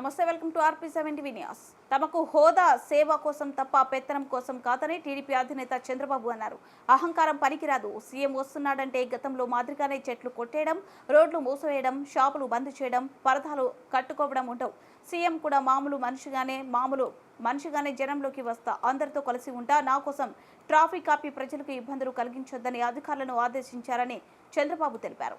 నమస్తే welcome to RP seventy వినియాస్ తమకు హోదా సేవ కోసం తప్ప పెత్తనం కోసం కాదని టీడీపీ అధినేత చంద్రబాబు అన్నారు. అహంకారం పనికిరాదు. సీఎం వస్తున్నాడంటే గతంలో మాదిరిగానే చెట్లు కొట్టేయడం రోడ్లు మూసివేయడం షాపులు బంద్ చేయడం పరదాలు కట్టుకోవడం ఉండవు. సీఎం కూడా మామూలు మనిషిగానే మామూలు మనిషిగానే జనంలోకి వస్తా అందరితో కలిసి ఉంటా నా కోసం ట్రాఫిక్ ఆపి ప్రజలకు ఇబ్బందులు కలిగించొద్దని అధికారులను ఆదేశించారని చంద్రబాబు తెలిపారు.